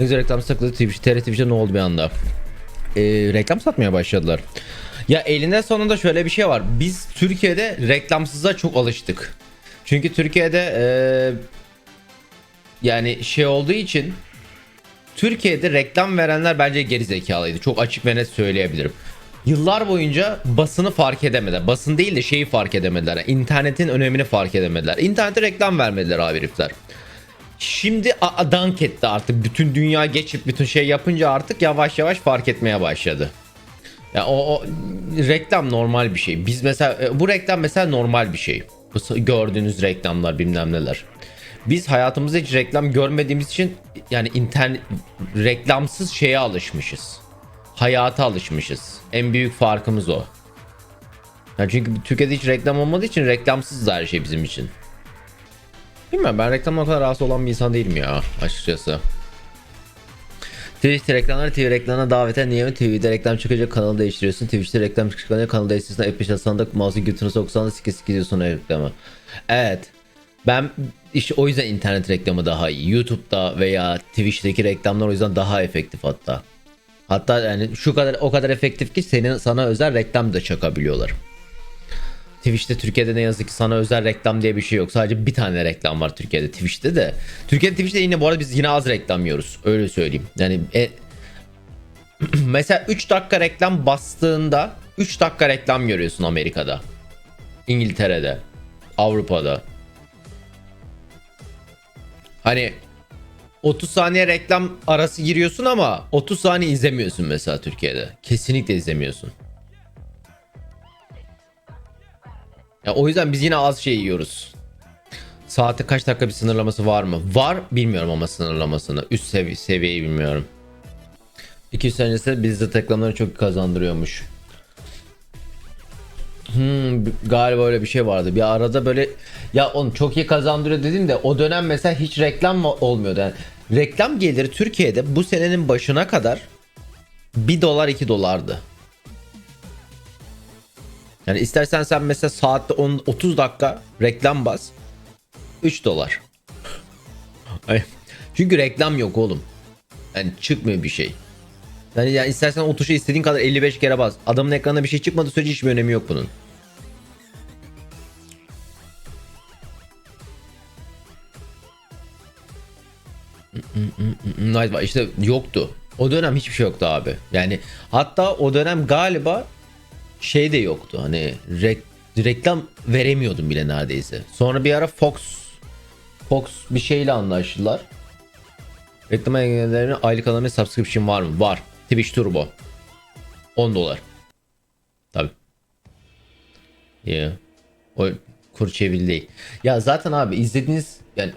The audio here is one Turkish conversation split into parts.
Ne güzel reklam sakladı Twitch. TRT Twitch'te ne oldu bir anda? Ee, reklam satmaya başladılar. Ya eline sonunda şöyle bir şey var. Biz Türkiye'de reklamsıza çok alıştık. Çünkü Türkiye'de ee, yani şey olduğu için Türkiye'de reklam verenler bence geri zekalıydı. Çok açık ve net söyleyebilirim. Yıllar boyunca basını fark edemediler. Basın değil de şeyi fark edemediler. İnternetin önemini fark edemediler. İnternete reklam vermediler abi herifler. Şimdi dank etti artık. Bütün dünya geçip bütün şey yapınca artık yavaş yavaş fark etmeye başladı. Ya o, o reklam normal bir şey. Biz mesela e, bu reklam mesela normal bir şey. Bu gördüğünüz reklamlar bilmem neler. Biz hayatımızda hiç reklam görmediğimiz için yani internet reklamsız şeye alışmışız. Hayata alışmışız. En büyük farkımız o. Ya çünkü Türkiye'de hiç reklam olmadığı için reklamsız da her şey bizim için. Bilmiyorum ben reklamdan kadar rahatsız olan bir insan değilim ya açıkçası. Twitch reklamları TV reklamına davete niye mi? TV'de reklam çıkınca kanalı değiştiriyorsun. Twitch'te reklam çıkınca kanalı değiştiriyorsun. F5 sandık mouse'u götünü soksan da sike sike diyorsun reklamı. Evet. Ben işte o yüzden internet reklamı daha iyi. YouTube'da veya Twitch'teki reklamlar o yüzden daha efektif hatta. Hatta yani şu kadar o kadar efektif ki senin sana özel reklam da çakabiliyorlar Twitch'te Türkiye'de ne yazık ki sana özel reklam diye bir şey yok. Sadece bir tane reklam var Türkiye'de Twitch'te de. Türkiye'de Twitch'te yine bu arada biz yine az reklam yiyoruz. Öyle söyleyeyim. Yani e, mesela 3 dakika reklam bastığında 3 dakika reklam görüyorsun Amerika'da. İngiltere'de. Avrupa'da. Hani 30 saniye reklam arası giriyorsun ama 30 saniye izlemiyorsun mesela Türkiye'de. Kesinlikle izlemiyorsun. Ya o yüzden biz yine az şey yiyoruz. Saate kaç dakika bir sınırlaması var mı? Var bilmiyorum ama sınırlamasını. Üst sevi seviyeyi bilmiyorum. 200 sene öncesi bizde reklamları çok kazandırıyormuş. Hmm, galiba öyle bir şey vardı. Bir arada böyle ya onu çok iyi kazandırıyor dedim de o dönem mesela hiç reklam olmuyordu. Yani reklam geliri Türkiye'de bu senenin başına kadar 1 dolar 2 dolardı. Yani istersen sen mesela saatte 10, 30 dakika reklam bas. 3 dolar. Çünkü reklam yok oğlum. Yani çıkmıyor bir şey. Yani, yani istersen o tuşa istediğin kadar 55 kere bas. Adamın ekranına bir şey çıkmadığı sürece hiçbir önemi yok bunun. Night var. işte yoktu. O dönem hiçbir şey yoktu abi. Yani hatta o dönem galiba şey de yoktu. Hani rek- reklam veremiyordum bile neredeyse. Sonra bir ara Fox Fox bir şeyle anlaştılar. Reklam engellerine aylık alana subscription var mı? Var. Twitch Turbo. 10 dolar. Tabi. Yeah. O kur çeviri değil. Ya zaten abi izlediğiniz yani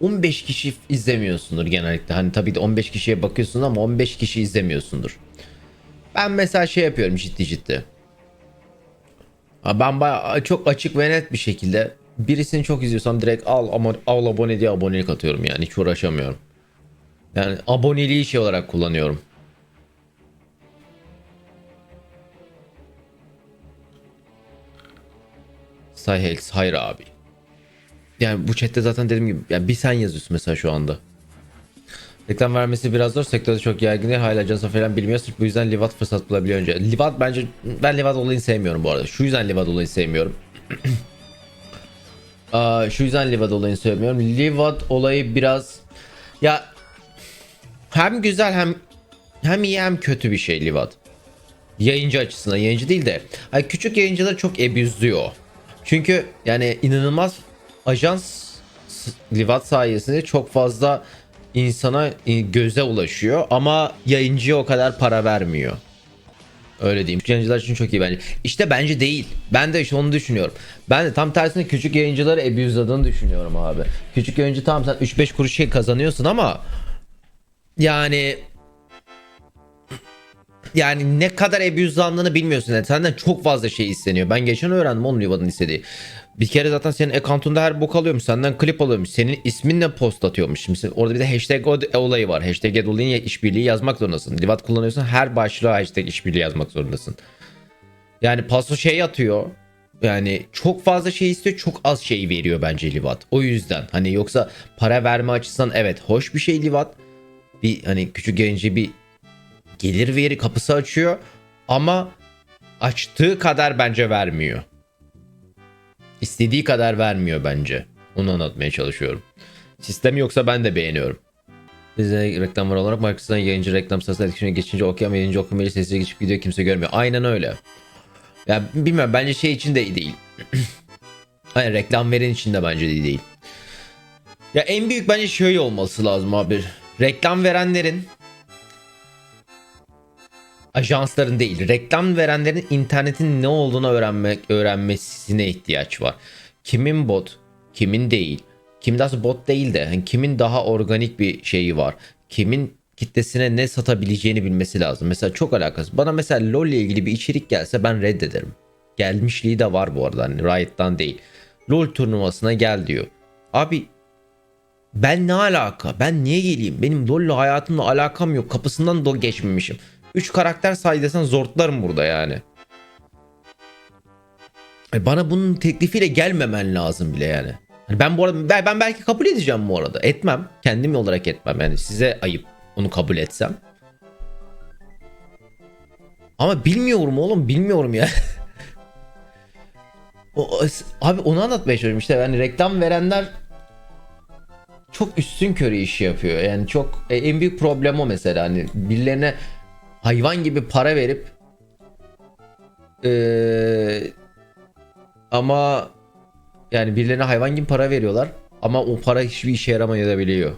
15 kişi izlemiyorsundur genellikle. Hani tabii de 15 kişiye bakıyorsun ama 15 kişi izlemiyorsundur. Ben mesela şey yapıyorum ciddi ciddi. Ben bayağı çok açık ve net bir şekilde birisini çok izliyorsam direkt al ama al abone diye abonelik atıyorum yani hiç uğraşamıyorum. Yani aboneliği şey olarak kullanıyorum. Say Health, hayır abi. Yani bu chatte zaten dediğim gibi yani bir sen yazıyorsun mesela şu anda. Reklam vermesi biraz zor. Sektörde çok yaygın değil. Hala Cansa falan bilmiyor. Sırf bu yüzden Livat fırsat bulabiliyor önce. Livat bence ben Livat olayını sevmiyorum bu arada. Şu yüzden Livat olayını sevmiyorum. Şu yüzden Livat olayını sevmiyorum. Livat olayı biraz ya hem güzel hem hem iyi hem kötü bir şey Livat. Yayıncı açısından yayıncı değil de hani küçük yayıncılar çok ebüzlüyor. Çünkü yani inanılmaz ajans Livat sayesinde çok fazla insana e, göze ulaşıyor ama yayıncıya o kadar para vermiyor. Öyle diyeyim. Küçük yayıncılar için çok iyi bence. İşte bence değil. Ben de işte onu düşünüyorum. Ben de tam tersine küçük yayıncıları abuse'ladığını düşünüyorum abi. Küçük yayıncı tamam sen 3-5 kuruş şey kazanıyorsun ama yani yani ne kadar abuse'landığını bilmiyorsun. Yani senden çok fazla şey isteniyor. Ben geçen öğrendim onun Liva'nın istediği. Bir kere zaten senin account'unda her bok alıyormuş. Senden klip alıyormuş. Senin isminle post atıyormuş. Şimdi orada bir de hashtag olayı var. Hashtag olayın işbirliği yazmak zorundasın. Livat kullanıyorsan her başlığa hashtag işbirliği yazmak zorundasın. Yani paso şey atıyor. Yani çok fazla şey istiyor çok az şey veriyor bence Livat. O yüzden hani yoksa para verme açısından evet hoş bir şey Livat. bir hani küçük yayıncı bir gelir veri kapısı açıyor ama açtığı kadar bence vermiyor. İstediği kadar vermiyor bence. Onu anlatmaya çalışıyorum. Sistem yoksa ben de beğeniyorum. Bize reklamlar olarak markasından yayıncı reklam sırasında etkileşime geçince okuyan yayıncı okumayla sesli geçip gidiyor kimse görmüyor. Aynen öyle. Ya bilmiyorum bence şey için de iyi değil. Hayır reklam veren için de bence iyi değil. Ya en büyük bence şöyle olması lazım abi. Reklam verenlerin ajansların değil, reklam verenlerin internetin ne olduğunu öğrenmek öğrenmesine ihtiyaç var. Kimin bot, kimin değil. Kim daha bot değil de hani kimin daha organik bir şeyi var. Kimin kitlesine ne satabileceğini bilmesi lazım. Mesela çok alakası. Bana mesela LoL ile ilgili bir içerik gelse ben reddederim. Gelmişliği de var bu arada. Hani Riot'tan değil. LoL turnuvasına gel diyor. Abi ben ne alaka? Ben niye geleyim? Benim LoL'le hayatımla alakam yok. Kapısından da geçmemişim. 3 karakter say desen zortlarım burada yani. E, Bana bunun teklifiyle gelmemen lazım bile yani. Hani ben bu arada ben, belki kabul edeceğim bu arada. Etmem. Kendim olarak etmem. Yani size ayıp onu kabul etsem. Ama bilmiyorum oğlum bilmiyorum ya. o- abi onu anlatmaya çalışıyorum işte yani reklam verenler çok üstün körü işi yapıyor. Yani çok e, en büyük problem o mesela hani birilerine hayvan gibi para verip eee, ama yani birilerine hayvan gibi para veriyorlar ama o para hiçbir işe yaramayabiliyor.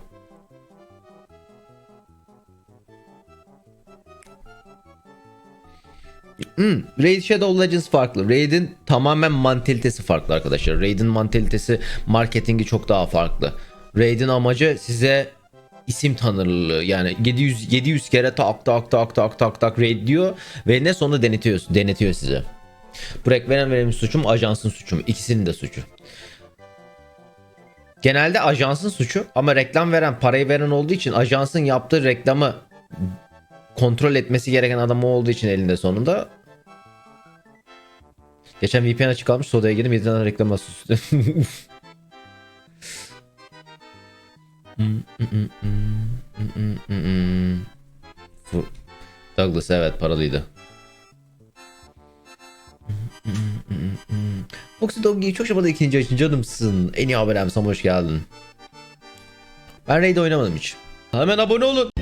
Hmm, Raid Shadow Legends farklı. Raid'in tamamen mantalitesi farklı arkadaşlar. Raid'in mantalitesi marketingi çok daha farklı. Raid'in amacı size isim tanırlığı yani 700 700 kere tak tak tak tak tak tak raid diyor ve ne sonunda denetiyor denetiyor size. Break veren veremin suçu mu ajansın suçu mu? İkisinin de suçu. Genelde ajansın suçu ama reklam veren parayı veren olduğu için ajansın yaptığı reklamı kontrol etmesi gereken adam o olduğu için elinde sonunda. Geçen VPN açık kalmış sodaya girdim 7 tane reklam üstü. Douglas evet paralıydı. Foxy Doggy'yi çok şapadı ikinci açın canımsın. En iyi haber sana hoş geldin. Ben Raid oynamadım hiç. Hemen abone olun.